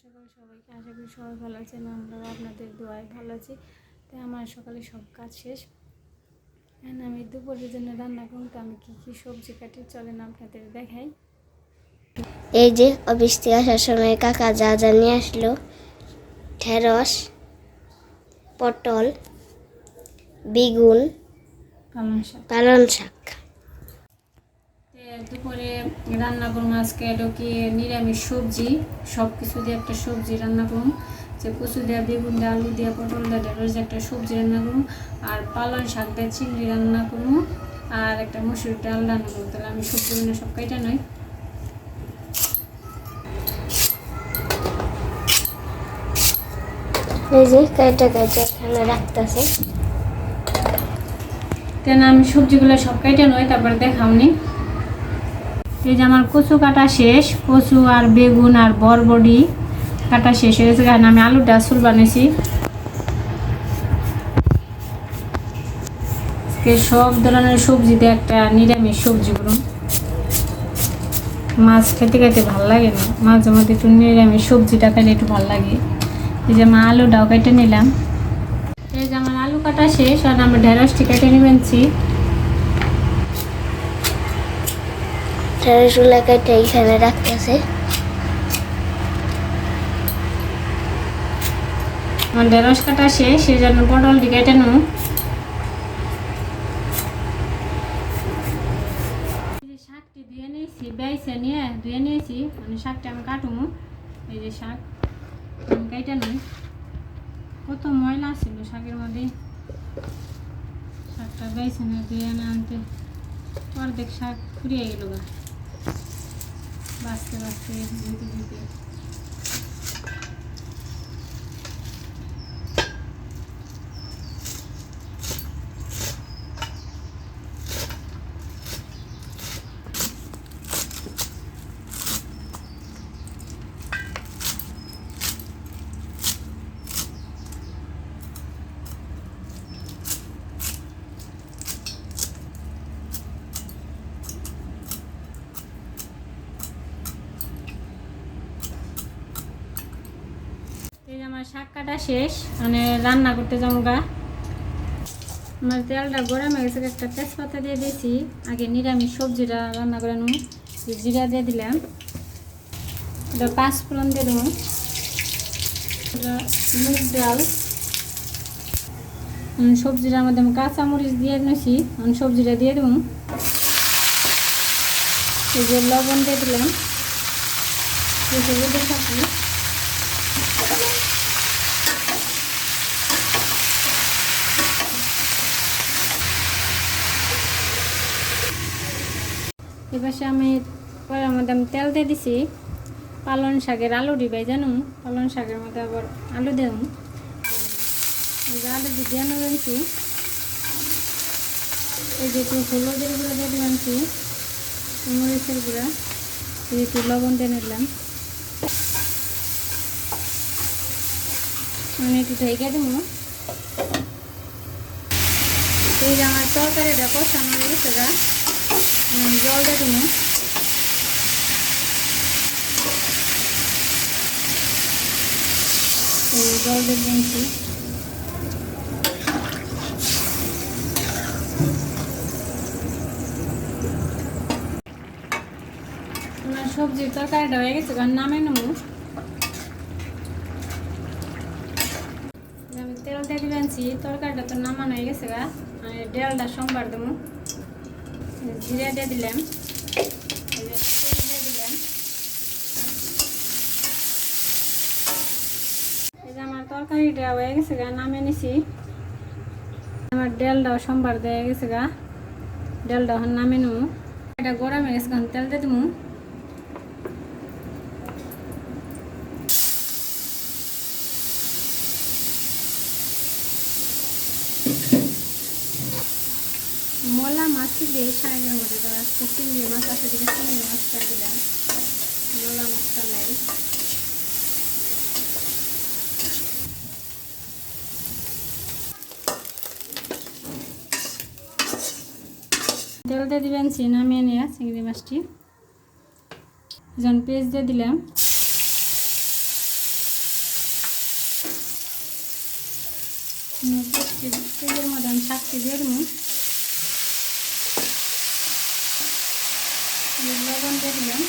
সকাল সবাইকে আশা করি সবাই ভালো আছেন আমরাও আপনাদের দোয়ায় ভালো আছি। তাই আমার সকালে সব কাজ শেষ। এখন আমি দুপুরের জন্য রান্না করুন তো আমি কী কী সবজি কাটি চলেন আপনাদের দেখাই। এই যে অফিস থেকে আসার সময় কাকা যা যা নিয়ে আসলো ঢেঁড়স পটল বেগুন পালং শাক। পালং শাক। দুপুরে রান্না করুন আজকে এটা কি নিরামিষ সবজি সব কিছু দিয়ে একটা সবজি রান্না করুন। যে কচু দেওয়া বেগুন দেওয়া আলু দেওয়া পটল দেওয়া ঢেঁড়স একটা সবজি রান্না করুন। আর পালং শাক দিয়ে চিংড়ি রান্না করুন। আর একটা মসুর ডাল রান্না করুন। তাহলে আমি সবজিগুলো সব কাইটা নয় এই যে কাইটা কাইটা এখানে রাখতেছে। তেন আমি সবজিগুলো সব কেটে নই তারপরে দেখাওনি এই যে আমার কচু কাটা শেষ, কচু আর বেগুন আর বরবডি কাটা শেষ হয়ে গেছে। কারণ আমি আলুটা ডাসুল বানিয়েছি। সব ধরনের সবজিতে একটা নিরামিষ সবজি করুন। মাছ খেতে খেতে ভালো লাগে না। মাঝে মধ্যে একটু নিরামিষ সবজিটা খেলে একটু ভালো লাগে। এই যে মা আলুটাও কেটে নিলাম। এই যে আমার আলু কাটা শেষ আর আমরা ঢেঁড়সটি কেটে নিবেনছি ঢেঁড়সগুলো কাইটা এখানে রাখতেছে। আমার ঢেঁড়স কাটা শেষ সেই জন্য পটলটি কেটে নেব। শাকটি ধুয়ে নিয়েছি বেয়েছে নিয়ে ধুয়ে নিয়েছি মানে শাকটা আমি কাটুমু এই যে শাক, আমি কেটে নই। কত ময়লা ছিল শাকের মধ্যে। শাকটা বেয়েছে নিয়ে ধুয়ে না আনতে। অর্ধেক শাক ফুরিয়ে গেল গা। বাঁচতে বাঁচতে ধুতে ধুতে আমার শাক কাটা শেষ মানে রান্না করতে যাব গা। আমার তেলটা গরম গেছে, একটা তেজপাতা দিয়ে দিয়েছি। আগে নিরামিষ সবজিটা রান্না করে নেব। জিরা দিয়ে দিলাম। এটা পাঁচ ফোড়ন দিয়ে দেবো। মুগ ডাল। সবজিটার মধ্যে আমি কাঁচামরিচ দিয়ে নিয়েছি সবজিটা দিয়ে দেবো। এই যে লবণ দিয়ে দিলাম। এই সবজিটা থাকি এপাশে আমি পরে মধ্যে আমি তেল দিয়ে দিছি। পালন শাকের আলু দিবাই জানো? পালন শাকের মধ্যে আবার আলু দেব আলু দিয়ে দিয়ে জানছি এই যে একটু হলুদের গুঁড়ো দিয়ে দিলামছি মরিচের গুঁড়া। একটু লবণ দিয়ে নিলাম। মানে একটু ঢেকে দেবো। এই যে আমার তরকারিটা কষানো গেছে গা। আমি জল দিয়ে দেবো এই জল দিয়ে দিয়েছি সবজির তরকারিটা হয়ে গেছে কারণ নামে নেব। তেল দিয়ে দিবেনছি তরকারিটা তো নামানো হয়ে গেছে গা। আমি ডালটা সোমবার দেবো। জিরা দিয়ে দিলাম। তরকারিটা হয়ে গেছে গা নামে নিছি। আমার ডালটাও সোমবার দেওয়া গেছে গা। ডালটা নামে নেব। এটা গরম গেছে তেল দিয়ে দেবো এই সাইনের মধ্যে দেওয়া চিংড়ি মাছ আছে দিকে চিংড়ি মাছটা দিলাম মোলা মাছটা নেই তেল দিয়ে দিবেন চিনা মেয়ে চিংড়ি মাছটি। জন পেঁয়াজ দিয়ে দিলাম। তেলের মধ্যে আমি দিয়ে দেবো দিলাম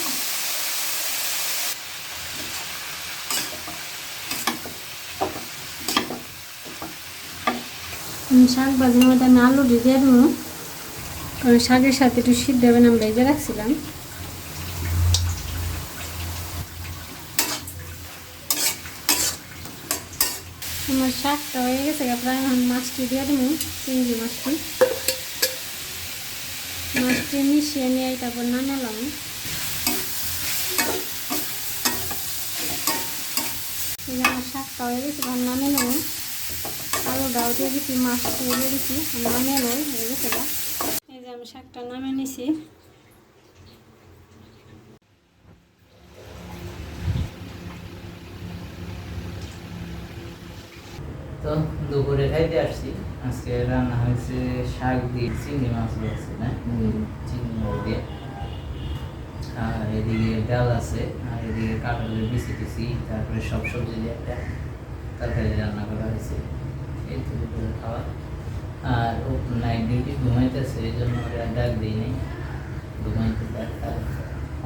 শাক ভাজির মধ্যে আমি আলু দিয়ে দেবো। কারণ শাকের সাথে একটু সিদ্ধ হবে না ভেজে রাখছিলাম। আমার শাকটা হয়ে গেছে প্রায় এখন মাছটি দিয়ে দেবো, চিংড়ি মাছটি। মাছটি মিশিয়ে নিয়ে তারপর নামালাম এই আমার শাকটা হয়ে গেছে এখন নামিয়ে নেব আলুটাও দিয়ে দিচ্ছি দিয়ে দিচ্ছি নামিয়ে নেব হয়ে গেছে এই যে আমি শাকটা নামিয়ে নিছি। তো দুপুরে খাইতে আসছি। আজকে রান্না হয়েছে শাক দিয়ে চিংড়ি মাছ আছে না? চিংড়ি মাছ দিয়ে। আর এদিকে ডাল আছে, আর এদিকে কাঁঠালের বিচি টিচি তারপরে সব সবজি দিয়ে একটা তরকারি রান্না করা হয়েছে। এই তো খাওয়া। আর ও নাইট ডিউটি ঘুমাইতেছে, এই জন্য ওরা ডাক দিই নেই। ঘুমাইতে দেয় তার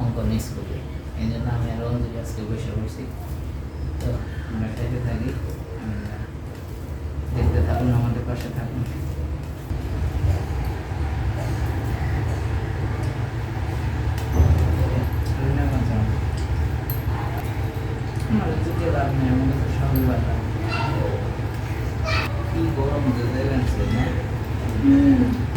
অঙ্কন স্কুলে এই জন্য আমি আর অঞ্জলি আজকে বসে বসি তো আমরা খাইতে থাকি দেখতে থাকুন, আমাদের পাশে থাকুন। 嗯。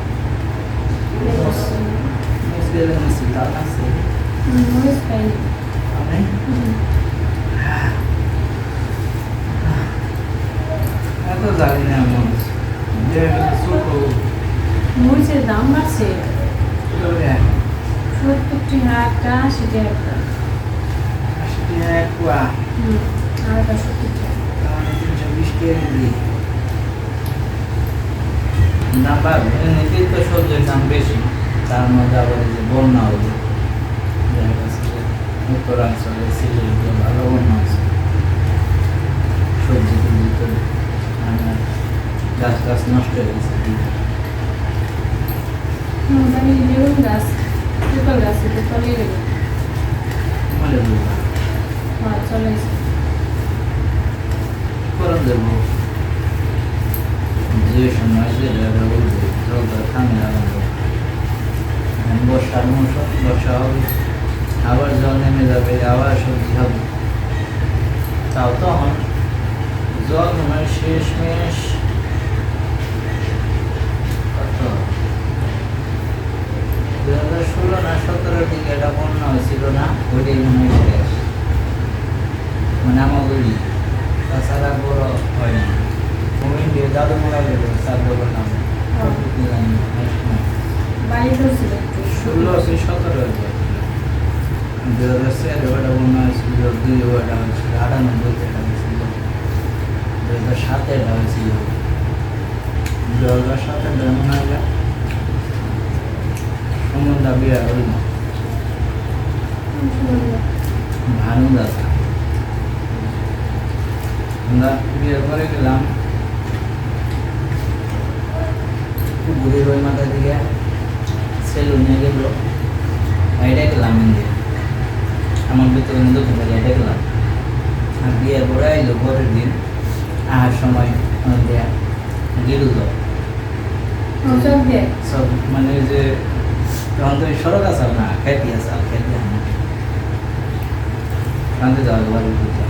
বন্যা হলো দেখা গেছে যে উত্তরাঞ্চলে সিলেটে ভালো বন্যা আছে সবজি টবজি তো মানে গাছ গাছ নষ্ট হয়ে গেছে। গাছ গাছ এটা চলে হ্যাঁ চলে করে দেবো। যে সময় যে থামে এখন বর্ষার মৌসুম বর্ষা হবে। আবার জল নেমে যাবে আবার সবজি হবে। তাও তখন জল মনে শেষ মেশ কত? দু হাজার ষোলো না সতেরোর দিকে এটা বন্যা হয়েছিল না? ওইটাই মনে হয় শেষ মানে আমাগুলি তাছাড়া বড় হয় না। কুমির দিয়ে দাদু মোড়া গেল সাধ্য করলাম বাড়ি ধরছিল। ষোলো সে সতেরো দু হাজার চারে ওটা মনে হয়েছিল দুই ওটা হয়েছিল আটানব্বইতে এটা হয়েছিল। দু হাজার সাতে এটা হয়েছিল। দু হাজার সাতে মনে হয় যে সমুদ্রা বিয়া হইল ভানু দাদা আমরা বিয়ে করে গেলাম। বুড়ির ওই মাথা দিকে গেল এটা গেলাম ইন্দিয়া আমার ভিতরে থেকে এটা গেলাম আর বিয়ের পরে আইলো পরের দিন আহার সময় দেয়া গেল তো। সব মানে যে তখন তো সড়ক আছে না খেতি খেতি কানতে যাওয়া বাড়ি বুঝা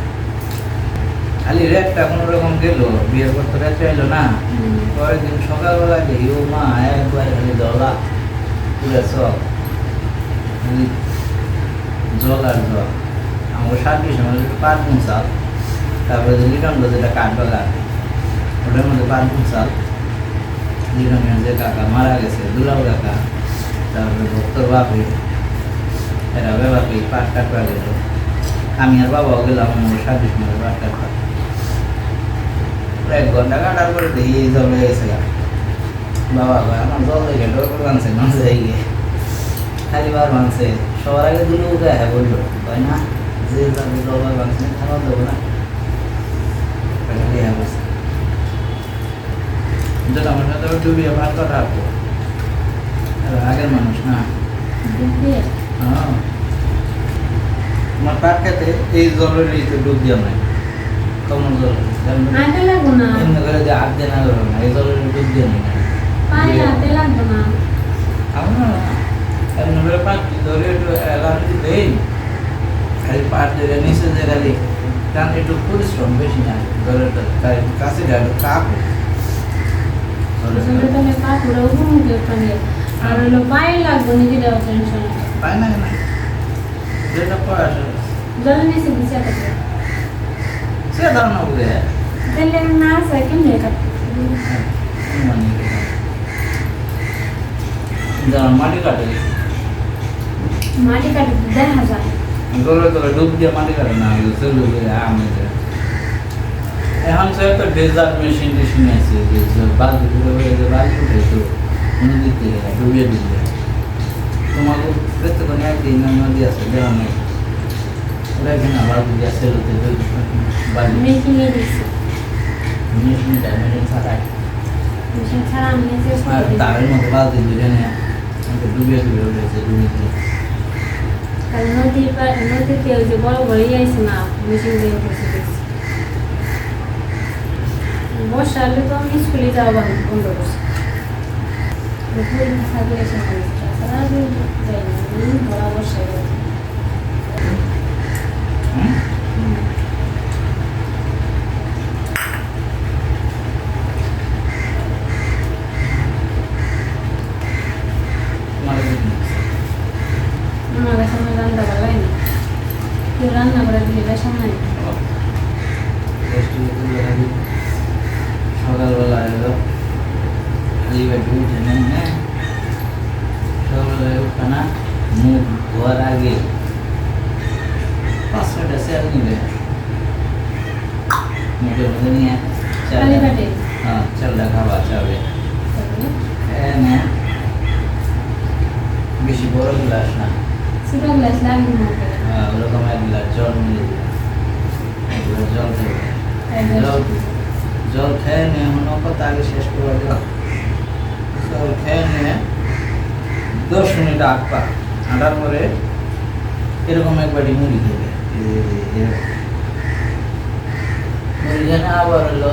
খালি রেটটা কোনো রকম গেল বিয়ের পর তো রেট এলো না। পরের দিন সকালবেলা ও মা একবার খালি দলা। জল আর জল। আমার সার্ভিস আমাদের পারফুম চাল। তারপরে যে লিটন যেটা কাঠবেলা ওটার মধ্যে পারফুম চাল। লিটনের যে কাকা মারা গেছে, দুলাল কাকা। তারপরে ভক্তর বাপি। এরা বাবাকে পাঁচ টাকা গেল। আমি আর বাবাও গেলাম, আমার সার্ভিস মধ্যে পাঁচ টাকা এক ঘণ্টা কাটার পরে এই জল হয়ে গেছে। বাবা জল হয়ে গিয়ে। খালি বার সবার আগে দুটো উঠে হ্যাঁ বলল তাই না যে যাবে জল খাবার দেবো না। আমার সাথে ডুবিয়ে ভাত আগের মানুষ না। হ্যাঁ। আমার পাট খেতে এই জলের তো ডুব দিয়ে নাই কমন জল। না। এমনি করে যে এই জলের ডুব দিয়ে নাই পায়ে হাতে লাগবো না আমরা এমনি করে পাট ধরে একটু এলাম দিলেই খালি পাট ধরে নিচে যে খালি মাটি কাটে মাটি কাটে দেখা যায় গলে গলে ডুব দিয়ে মাটি কাটে না চলে গেলে আমি এখন তো একটা ডেজার্ট মেশিন টেশিন আছে যে বালতি গুলো হয়ে যে বালতি উঠে তো নদীর থেকে ডুবিয়ে ডুবিয়ে তোমাকে দেখতে কোনো একদিন নদী আছে দেওয়া নেই ওরা কিনা বালতি দিয়ে সেলুতে বালতি মেশিন নিয়ে দিচ্ছি মেশিন মেশিন ছাড়াই মেশিন ছাড়া আমি শেষ আর করে দিই তারের মধ্যে বালতি ধরে নিয়ে আমাকে ডুবিয়ে ডুবিয়ে উঠেছে আর নদীর নদীতে ওই যে বড় বড় ইয়ে আছে না মেশিন দিয়ে উঠেছে বর্ষা হলে তো আমি স্কুলে যাওয়া বন্ধ করছি। থাকলে সেখানে আমি যাই না বড় বর্ষায় যাই হুম? তোমার আমার কাছে আমার রান্না ভালো লাগে না কেউ রান্না করে দিলে বেশ নাই সকালবেলা এলো খালি পেটে উঠে নেন না সকালবেলায় উঠে না মুখ ধোয়ার আগে পাঁচ ছয়টা সেল নিবে মুখের মধ্যে নিয়ে চাল খালি পেটে হ্যাঁ চালটা খাওয়া যাবে এনে বেশি বড় গ্লাস না ছোট গ্লাস লাগবে মুখে হ্যাঁ, ওরকম এক গ্লাস জল মিলে দিবে এক গ্লাস জল দেবে জল জল খেয়ে নিয়ে মনে কথা আগে শেষ করে দাও জল খেয়ে নিয়ে দশ মিনিট আগ পা হাঁটার পরে এরকম একবারই মুড়ি দেবে মুড়ি খেয়ে নিয়ে আবার হলো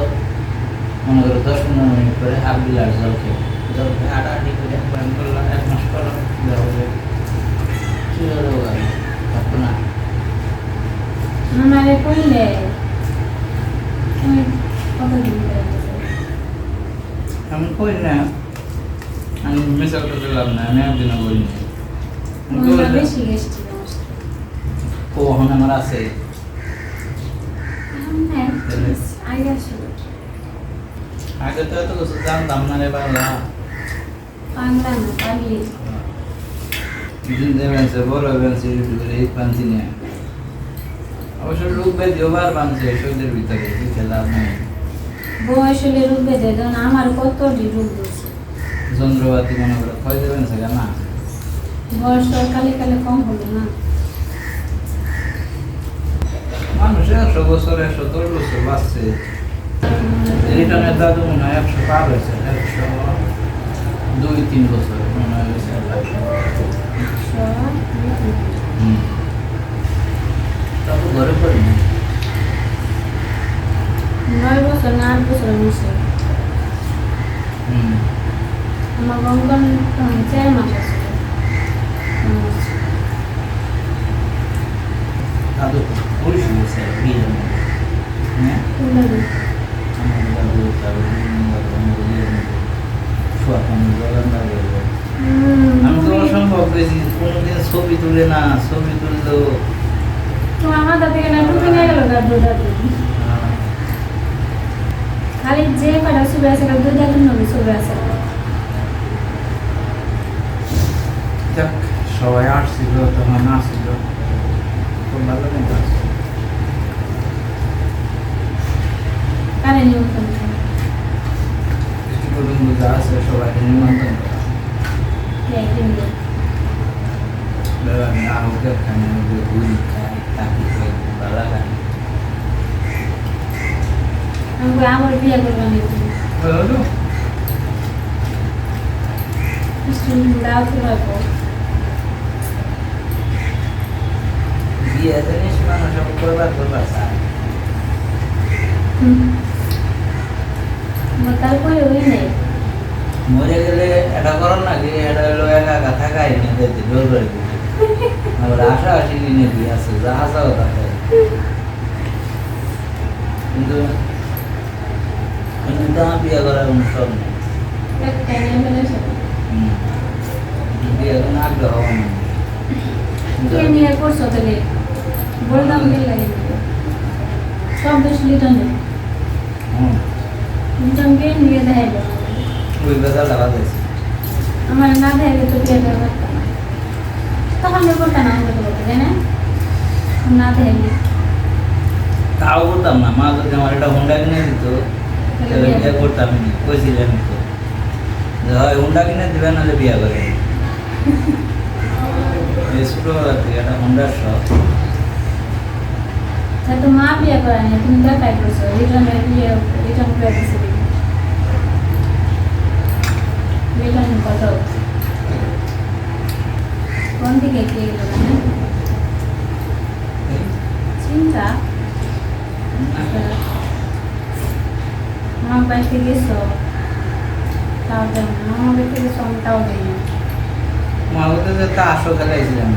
মনে করো দশ পনেরো মিনিট পরে হাফ গ্লাস জল খেয়ে জল খেয়ে করে ব্যায়াম করলাম এক মাস করলাম দেখো কি হলো থাকতো না আমারে কইলে? আমি না আমি মিশাল করতে লাভ না আমি একদিনও আছে এখন? আগে তো এত কিছু জানতাম না রে বাংলা অবশ্য বানছে শরীরের ভিতরে লাভ নেই বয়স হলে বেঁধে দেন আমার কত যন্ত্রপাতি মনে করে ক্ষয় দেবেন সেটা কম হলো না মানুষ একশো বছর একশো দশ বছর বাঁচছে রিটার্নের মনে হয় একশো পার হয়েছে একশো দুই তিন বছর মনে হয় হয়েছে সব হুম তবে ঘরে পড়ি না নয় বছর না আট বছর মিশে হুম আমার গঙ্গন চার মাস আছে দাদু পুলিশ হয়েছে বিয়ের মধ্যে হ্যাঁ আমার দাদু তারপর দাদু আমাদের আমি তো অসম্ভব গেছি কোনোদিন ছবি তুলে না ছবি তুললো। তোমার না ঢুকে নিয়ে গেল দাদু দাদু খালি যে কটা ছবি আছে দুই দাদুর ছবি আছে। সবাই আসছিল তখন আসছিল। খুব ভালো পর্যন্ত যা আছে সবাইকে নিমন্ত্রণ করা আমি আহুকে খাই আমি ঘুরি খাই তাকে খাই ভালো খাই আমার বিয়ে করবে আমি হলো দাওয়াত করব বিয়ে জিনিস মানুষ করবার করবার চায় তারপরে ওই নেই। মরে গেলে এটা করো না যে এটা হলো একা একা থাকাই নিয়ে যেতে জোর করে আবার আশা আসি নিয়ে দিয়ে আছে? যা আশাও থাকে কিন্তু কিন্তু আমার বিয়ে করার নেই। হুম। বিয়ে কোনো আগ্রহ নিয়ে করছ তাহলে? বললাম সব বেশ লিটনের হুম। লিটনকে নিয়ে দেখাইলো ওই আমার না দেখাইলে তো বিয়ে করে পারতাম না। তখন বিয়ে করতাম না আমাকে বলতে তাই না না দেখাইলে তাও করতাম না। মা যদি আমার একটা হুন্ডা কিনে দিত তাহলে বিয়ে করতাম না। কইছিলেন তো। হয় হুন্ডা কিনে দিবে নাহলে বিয়ে করে। এই থেকে একটা হুন্ডার শখ তা তো মা বিয়ে করে না তুমি দেখাই করছ? লিটনের বিয়ে লিটন করে দিছে লিটন কত? কোন দিকে কে গেল না চিন্তা? আমার বাড়িতে গেছো? তাও দেয় না আমার বাড়িতে গেছো আমি তাও দিই না। মা বলতে তা আসো খেলাইছিলাম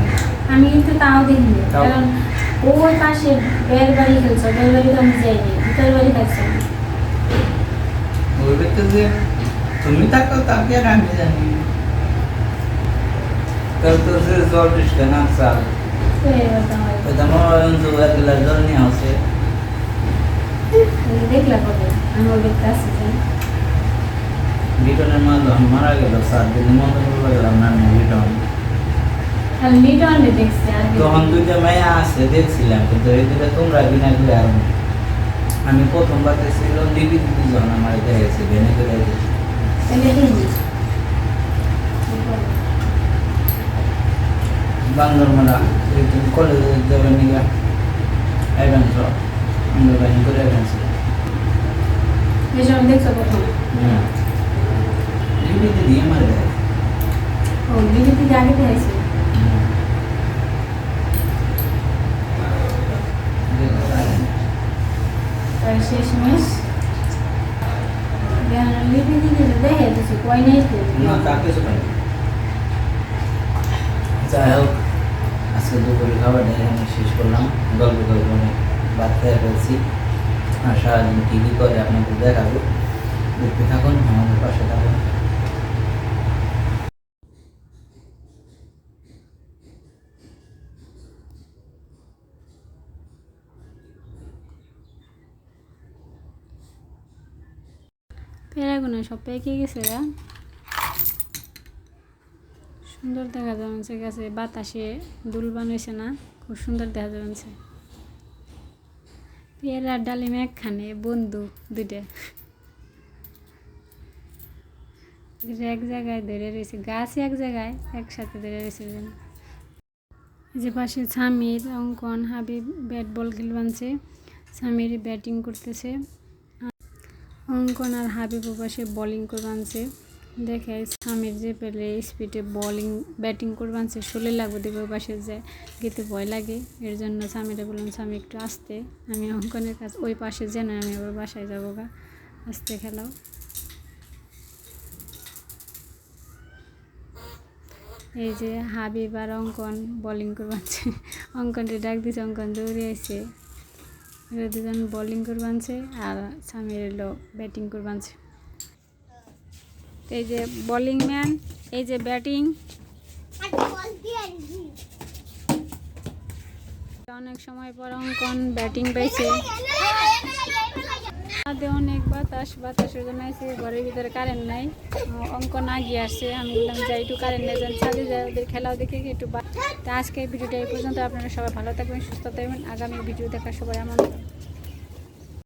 আমি কিন্তু তাও দেখিনি কারণ ওর পাশে বের বাড়ি খেলছো বের বাড়ি তো আমি যাইনি ভিতর বাড়ি থাকছো ওই ব্যক্তি যে তুমি থাকো তাকে আর আমি জানি কাল তো সে জল বৃষ্টি না চাল তো এবার তো আমার ওই তোমার এক গ্লাস জল নিয়ে আসে তুমি দেখলা কবে আমি ওর দেখতে আসছি যে লিটনের মা যখন মারা গেল সাত দিন মন্দির বলে গেলাম না আমি লিটন খালি লিটনে দেখছি আর কিছু তখন না। দুইটা মেয়ে আসে দেখছিলাম কিন্তু এই দুইটা তোমরা বিনা করে আর আমি প্রথমবার ছিল লিপি দিদি যখন আমার দেখেছি ভেনে করে গেছে। তাহলে দেখিনি বান্দরমারা একদিন কলেজে যাবে নিয়ে অ্যাডভেন্স আমরা বাহিনী করে অ্যাডভেন্স এই সময় দেখছ প্রথম? লিপি দিদি আমার দেখে ও দিদি থেকে আগে দেখাইছি? তার শেষ মেশ লিপি দিদি দেখে দিছি কই নেই না তা কিছু পাই যাই হোক আজকে দুপুরে খাবারটা এখানে শেষ করলাম। গল্প গল্প অনেক বাদ খেয়ে ফেলছি। আর সারাদিন কী করে আপনাদের দেখাবো। দেখতে থাকুন, আমাদের পাশে থাকুন। পেরাগুলো সব পেকে গেছে গা সুন্দর দেখা যাচ্ছে গাছে বাতাসে দুল বানাইছে না? খুব সুন্দর দেখা যাচ্ছে। পেয়ারা ডালিম একখানে বন্ধু দুইটা। এক জায়গায় ধরে রয়েছে গাছ এক জায়গায় একসাথে ধরে রয়েছে যে পাশে স্বামীর অঙ্কন, হাবিব ব্যাট বল খেল বানছে স্বামীর ব্যাটিং করতেছে। অঙ্কন আর হাবিব পাশে বোলিং করবানছে দেখে স্বামীর যে পেলে স্পিডে বোলিং ব্যাটিং করবানছে শোলে লাগবে দেখবে পাশে যে গেতে ভয় লাগে। এর জন্য স্বামীরা বললাম স্বামী, একটু আসতে। আমি অঙ্কনের কাছে ওই পাশে যে না, আমি আবার বাসায় যাব গা। আসতে খেলাও। এই যে হাবিব আর অঙ্কন বোলিং করবানছে অঙ্কনটি ডাক দিছে, অঙ্কন দৌড়ে আছে এরা দুজন বোলিং করবানছে আর স্বামীর এলো ব্যাটিং করবানছে। এই যে বোলিং ম্যান এই যে ব্যাটিং অনেক সময় পর অঙ্কন ব্যাটিং পাইছে। হাতে অনেক বাতাস, বাতাসের জন্য আছে ঘরের ভিতরে কারেন্ট নাই। অঙ্ক না গিয়ে আসছে। আমি বললাম, যাই, একটু কারেন্ট নেই যান ছাদে যাই, ওদের খেলাও দেখে, একটু বা- আজকে ভিডিওটা এই পর্যন্ত। আপনারা সবাই ভালো থাকবেন, সুস্থ থাকবেন। আগামী ভিডিও দেখার সবাই আমন্ত্রণ